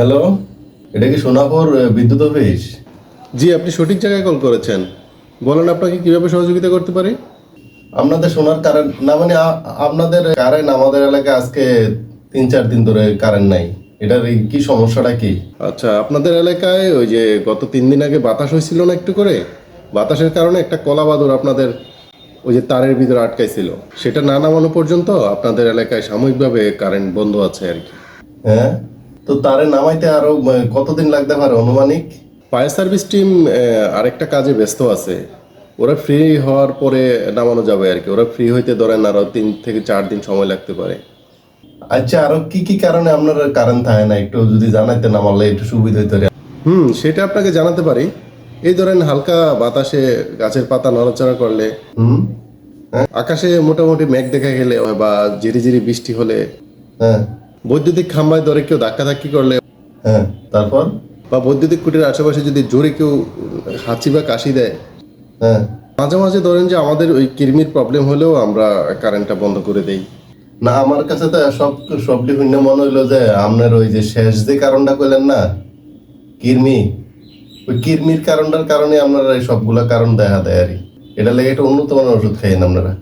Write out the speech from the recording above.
Hello এটা কি সোনাপুর বিদ্যুৎ অফিস? জি আপনি সঠিক জায়গায় কল করেছেন। বলেন আপনাকে কীভাবে সহযোগিতা করতে পারি? আপনাদের সোনার কারেন্ট না মানে আপনাদের কারেন্ট আমাদের এলাকায় আজকে তিন চার দিন ধরে কারেন্ট নাই। এটার কি সমস্যাটা কি? আচ্ছা আপনাদের এলাকায় ওই যে গত তিন দিন আগে বাতাস হয়েছিল না একটু করে? বাতাসের কারণে একটা কলা বাদর আপনাদের ওই যে তারের ভিতরে আটকাইছিল। সেটা না নামানো পর্যন্ত আপনাদের এলাকায় সাময়িকভাবে কারেন্ট বন্ধ আছে আর কি। হ্যাঁ? তো তারে নামাইতে আরও কতদিন লাগতে পারে অনুমানিক? ফায়ার সার্ভিস টিম আরেকটা কাজে ব্যস্ত আছে। ওরা ফ্রি হওয়ার পরে নামানো যাবে আর কি। ওরা ফ্রি হইতে ধরেন আরও তিন থেকে চার দিন সময় লাগতে পারে। আচ্ছা আরও কি কি কারণে আপনার কারেন্ট থাকে না? একটু যদি জানাইতেন আমারলে একটু সুবিধা হইতো। হুম সেটা আপনাকে জানাতে পারি। এই ধরেন হালকা বাতাসে গাছের পাতা নড়াচড়া করলে হুম। আকাশে মোটামুটি মেঘ দেখা গেলে বা ঝিরি ঝিরি বৃষ্টি হলে হ্যাঁ। বৈদ্যুতিক খাম্বায় ধরে কেউ ধাক্কাধাক্কি করলে হ্যাঁ। তারপর? বা বৈদ্যুতিক কুটির আশেপাশে যদি জোরে কেউ হাঁচি বা কাশি দেয় হ্যাঁ। মাঝে মাঝে ধরেন যে আমাদের ওই কৃমির প্রবলেম হলেও আমরা কারেন্টটা বন্ধ করে দেই। না আমার কাছে তো সব সবটি ভিন্ন মনে হইল যে আপনার ওই যে শেষ যে কারণটা কইলেন না কিরমি ওই কিরমির কারণটার কারণে আপনারা এই সবগুলা কারণ দেখা দেয় আর কি। এটা লেগে একটা উন্নত মানের ওষুধ খাইয়েন আপনারা।